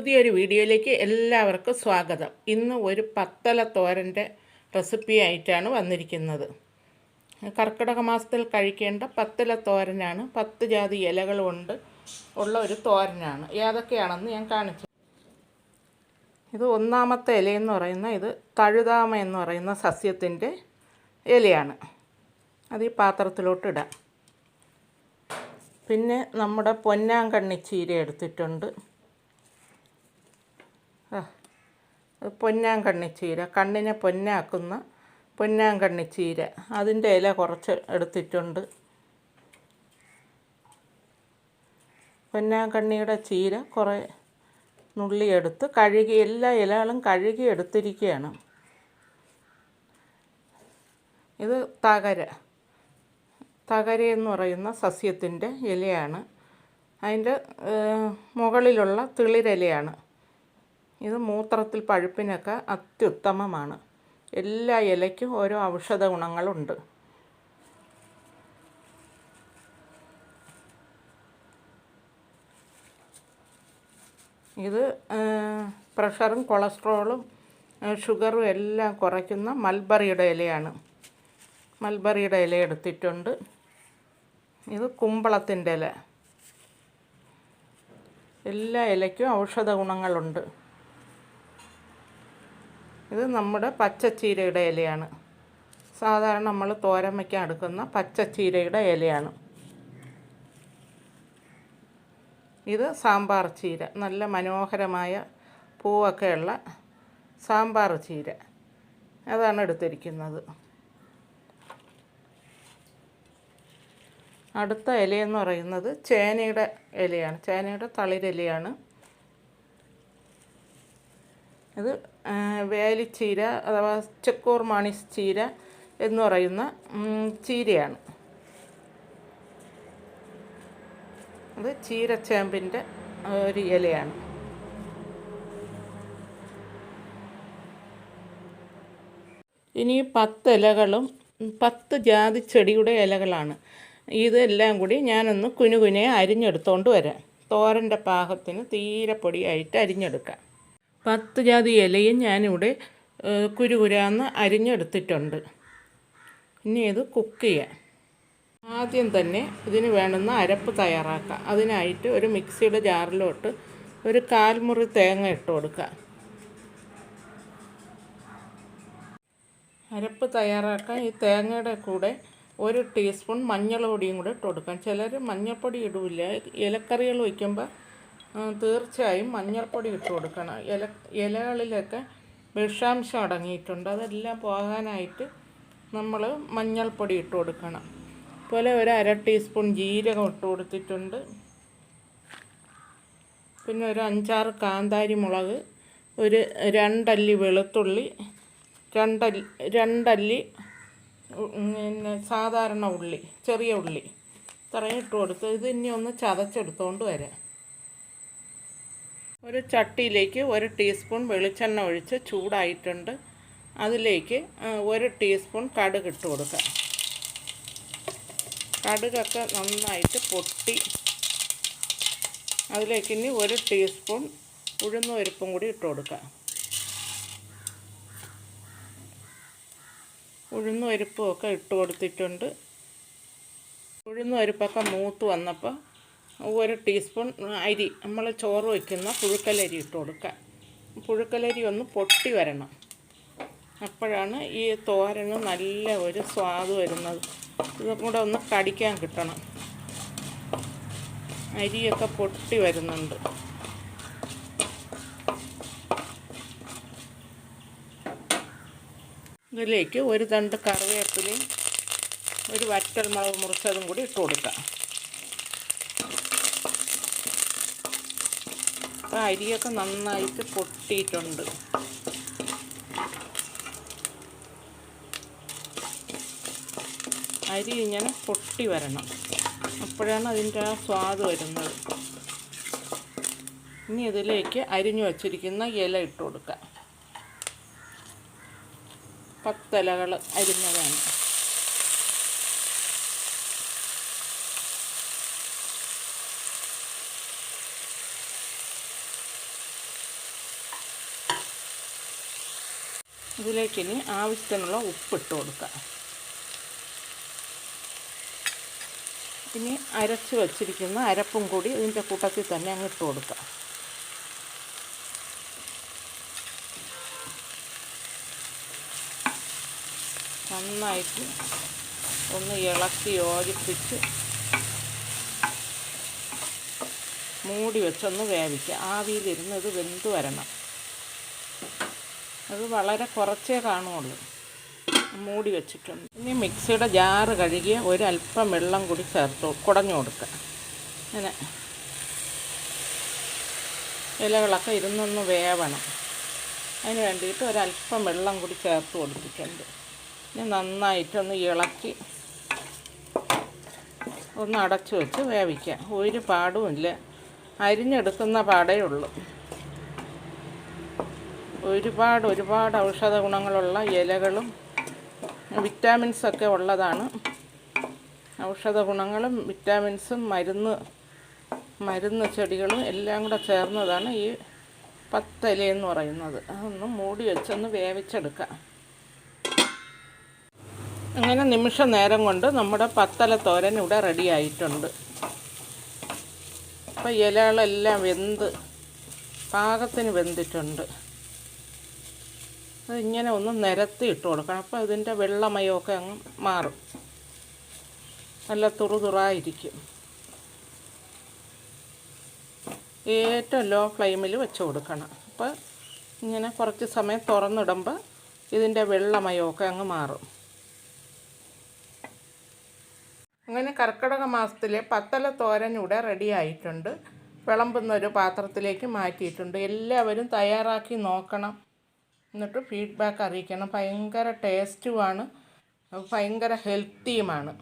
പുതിയൊരു വീഡിയോയിലേക്ക് എല്ലാവർക്കും സ്വാഗതം. ഇന്ന് ഒരു പത്തല തോരന്റെ റെസിപ്പി ആയിട്ടാണ് വന്നിരിക്കുന്നത്. കർക്കിടക മാസത്തിൽ കഴിക്കേണ്ട പത്തല തോരനാണ്. പത്ത് ജാതി ഇലകൾ കൊണ്ട് ഉള്ള ഒരു തോരനാണ്. ഏതൊക്കെയാണെന്ന് ഞാൻ കാണിച്ചു. ഇത് ഒന്നാമത്തെ ഇലയെന്ന് പറയുന്ന ഇത് തഴുതാമ എന്ന് പറയുന്ന സസ്യത്തിന്റെ ഇലയാണ്. അത് ഈ പാത്രത്തിലോട്ട് ഇടാം. പിന്നെ നമ്മുടെ പൊന്നാങ്കണ്ണി ചീര എടുത്തിട്ടുണ്ട്. പൊന്നാങ്കണ്ണി ചീര കണ്ണിനെ പൊന്നാക്കുന്ന പൊന്നാങ്കണ്ണി ചീര. അതിന്റെ ഇല കുറച്ച് എടുത്തിട്ടുണ്ട്. പൊന്നാങ്കണ്ണിയുടെ ചീര കുറേ നുള്ളിയെടുത്ത് കഴുകി എല്ലാ ഇലകളും കഴുകി എടുത്തിരിക്കുകയാണ്. ഇത് തകര. തകര എന്ന് പറയുന്ന സസ്യത്തിന്റെ ഇലയാണ്. അതിന്റെ മുകളിലുള്ള തിളിരിലയാണ്. ഇത് മൂത്രത്തിൽ പഴുപ്പിനൊക്കെ അത്യുത്തമമാണ്. എല്ലാ ഇലയ്ക്കും ഓരോ ഔഷധ ഗുണങ്ങളുണ്ട്. ഇത് പ്രഷറും കൊളസ്ട്രോളും ഷുഗറും എല്ലാം കുറയ്ക്കുന്ന മൽബറിയുടെ ഇലയാണ്. മൽബറിയുടെ ഇല എടുത്തിട്ടുണ്ട്. ഇത് കുമ്പളത്തിന്റെ ഇല. എല്ലാ ഇലയ്ക്കും ഔഷധ ഗുണങ്ങളുണ്ട്. ഇത് നമ്മുടെ പച്ചച്ചീരയുടെ ഇലയാണ്. സാധാരണ നമ്മൾ തോരൻ വയ്ക്കാൻ എടുക്കുന്ന പച്ചച്ചീരയുടെ ഇലയാണ്. ഇത് സാമ്പാർ ചീര നല്ല മനോഹരമായ പൂവൊക്കെയുള്ള സാമ്പാർ ചീര. അതാണ് എടുത്തിരിക്കുന്നത്. അടുത്ത ഇലയെന്ന് പറയുന്നത് ചേനയുടെ ഇലയാണ്. ചേനയുടെ തളിരിലയാണ്. ഇത് വേലിച്ചീര അഥവാ ചെക്കൂർ മാണിസ് ചീര എന്ന് പറയുന്ന ചീരയാണ്. അത് ചീരച്ചേമ്പിന്റെ ഒരു ഇലയാണ്. ഇനി പത്ത് ഇലകളും പത്ത് ജാതി ചെടിയുടെ ഇലകളാണ്. ഇതെല്ലാം കൂടി ഞാനൊന്ന് കുനുകുനെ അരിഞ്ഞെടുത്തോണ്ട് വരാം. തോരന്റെ പാകത്തിന് തീരെ പൊടിയായിട്ട് അരിഞ്ഞെടുക്കാം. പത്ത് ജാതി ഇലയും ഞാനിവിടെ കുരുകുരാന്ന് അരിഞ്ഞെടുത്തിട്ടുണ്ട്. ഇനി ഇത് കുക്ക് ചെയ്യാം ആദ്യം തന്നെ ഇതിന് വേണ്ടുന്ന അരപ്പ് തയ്യാറാക്കാം. അതിനായിട്ട് ഒരു മിക്സിയുടെ ജാറിലോട്ട് ഒരു കാൽമുറി തേങ്ങ ഇട്ട് കൊടുക്കുക. അരപ്പ് തയ്യാറാക്കാൻ ഈ തേങ്ങയുടെ കൂടെ ഒരു ടീസ്പൂൺ മഞ്ഞൾ പൊടിയും കൂടെ ഇട്ട് കൊടുക്കാം. ചിലർ മഞ്ഞൾപ്പൊടി ഇടില്ല ഇലക്കറികൾ വയ്ക്കുമ്പോൾ തീർച്ചയായും മഞ്ഞൾപ്പൊടി ഇട്ട് കൊടുക്കണം. ഇല ഇലകളിലൊക്കെ വിഷാംശം അടങ്ങിയിട്ടുണ്ട്. അതെല്ലാം പോകാനായിട്ട് നമ്മൾ മഞ്ഞൾപ്പൊടി ഇട്ട് കൊടുക്കണം. അതുപോലെ ഒരു അര ടീസ്പൂൺ ജീരകം ഇട്ട് കൊടുത്തിട്ടുണ്ട്. പിന്നെ ഒരു അഞ്ചാറ് കാന്താരി മുളക് ഒരു രണ്ടല്ലി വെളുത്തുള്ളി രണ്ടല്ലി രണ്ടല്ലി പിന്നെ സാധാരണ ഉള്ളി ചെറിയ ഉള്ളി. ഇത്രയും ഇട്ട് കൊടുത്ത് ഇത് ഇനി ഒന്ന് ചതച്ചെടുത്തോണ്ട് വരാം. ഒരു ചട്ടിയിലേക്ക് ഒരു ടീസ്പൂൺ വെളിച്ചെണ്ണ ഒഴിച്ച് ചൂടായിട്ടുണ്ട്. അതിലേക്ക് ഒരു ടീസ്പൂൺ കടുക് ഇട്ട് കൊടുക്കാം. കടുകൊക്കെ നന്നായിട്ട് പൊട്ടി. അതിലേക്ക് ഇനി ഒരു ടീസ്പൂൺ ഉഴുന്ന പരിപ്പും കൂടി ഇട്ട് കൊടുക്കാം. ഉഴുന്ന പരിപ്പും ഒക്കെ ഇട്ട് കൊടുത്തിട്ടുണ്ട്. ഉഴുന്ന പരിപ്പൊക്കെ മൂത്ത് വന്നപ്പോൾ ഒരു ടീസ്പൂൺ അരി. നമ്മൾ ചോറ് വയ്ക്കുന്ന പുഴുക്കലരി ഇട്ട് കൊടുക്കുക. പുഴുക്കലരി ഒന്ന് പൊട്ടി വരണം. അപ്പോഴാണ് ഈ തോരന് നല്ല ഒരു സ്വാദ് വരുന്നത്. ഇതും കൂടെ ഒന്ന് കടിക്കാൻ കിട്ടണം. അരിയൊക്കെ പൊട്ടി വരുന്നുണ്ട്. ഇതിലേക്ക് ഒരു തണ്ട് കറിവേപ്പിലയും ഒരു വറ്റൽ മുളക് മുറിച്ചതും കൂടി ഇട്ട് കൊടുക്കാം അപ്പോൾ അരിയൊക്കെ നന്നായിട്ട് പൊട്ടിയിട്ടുണ്ട്. അരി ഇങ്ങനെ പൊട്ടി വരണം. അപ്പോഴാണ് അതിന്റെ ആ സ്വാദ് വരുന്നത്. ഇനി ഇതിലേക്ക് അരിഞ്ഞു വച്ചിരിക്കുന്ന ഇല ഇട്ട് കൊടുക്കുക പത്തലകൾ അരിഞ്ഞതാണ്. ഇതിലേക്ക് ഇനി ആവശ്യത്തിനുള്ള ഉപ്പിട്ട് കൊടുക്കാം ഇനി അരച്ച് വച്ചിരിക്കുന്ന അരപ്പും കൂടി ഇതിന്റെ കൂട്ടത്തിൽ തന്നെ അങ്ങ് ഇട്ട് കൊടുക്കാം നന്നായിട്ട് ഒന്ന് ഇളക്കി യോജിപ്പിച്ച് മൂടി വെച്ചൊന്ന് വേവിക്കുക. ആവിയിലിരുന്ന് ഇത് വെന്ത് വരണം. അത് വളരെ കുറച്ചേ കാണുള്ളൂ. മൂടി വെച്ചിട്ടുണ്ട്. ഇനി മിക്സിയുടെ ജാറ് കഴുകിയ ഒരല്പം വെള്ളം കൂടി ചേർത്ത് കുടഞ്ഞു കൊടുക്കുക. അങ്ങനെ. ഇലകളൊക്കെ ഇരുന്നൊന്ന് വേവണം. അതിന് വേണ്ടിയിട്ട് ഒരല്പം വെള്ളം കൂടി ചേർത്ത് കൊടുത്തിട്ടുണ്ട്. ഇനി നന്നായിട്ടൊന്ന് ഇളക്കി ഒന്ന് അടച്ചു വെച്ച് വേവിക്കാം. ഒരു പാടുമില്ല അരിഞ്ഞെടുക്കുന്ന പാടേ ഉള്ളൂ. ഒരുപാട് ഒരുപാട് ഔഷധ ഗുണങ്ങളുള്ള ഇലകളും വിറ്റാമിൻസൊക്കെ ഉള്ളതാണ്. ഔഷധ ഗുണങ്ങളും വിറ്റാമിൻസും മരുന്ന് മരുന്ന് ചെടികളും എല്ലാം കൂടെ ചേർന്നതാണ് ഈ പത്തല എന്ന് പറയുന്നത്. അതൊന്ന് മൂടി വെച്ചൊന്ന് വേവിച്ചെടുക്കാം. അങ്ങനെ നിമിഷ നേരം കൊണ്ട് നമ്മുടെ പത്തല തോരൻ ഇവിടെ റെഡി ആയിട്ടുണ്ട്. അപ്പോൾ ഇലകളെല്ലാം വെന്ത് പാകത്തിന് വെന്തിട്ടുണ്ട്. അത് ഇങ്ങനെ ഒന്ന് നിരത്തി ഇട്ട് കൊടുക്കണം. അപ്പോൾ ഇതിന്റെ വെള്ളമയമൊക്കെ അങ്ങ് മാറും. നല്ല തുറുതുറായിരിക്കും. ഏറ്റവും ലോ ഫ്ലെയിമിൽ വെച്ച് കൊടുക്കണം. അപ്പോൾ ഇങ്ങനെ കുറച്ച് സമയം തുറന്നിടുമ്പോൾ ഇതിന്റെ വെള്ളമയമൊക്കെ അങ്ങ് മാറും. അങ്ങനെ കർക്കിടക മാസത്തിലെ പത്തല തോരൻ ഇവിടെ റെഡി ആയിട്ടുണ്ട്. വിളമ്പുന്ന ഒരു പാത്രത്തിലേക്ക് മാറ്റിയിട്ടുണ്ട്. എല്ലാവരും തയ്യാറാക്കി നോക്കണം. എന്നിട്ട് ഫീഡ്ബാക്ക് അറിയിക്കണം. ഭയങ്കര ടേസ്റ്റുമാണ് ഭയങ്കര ഹെൽത്തിയുമാണ്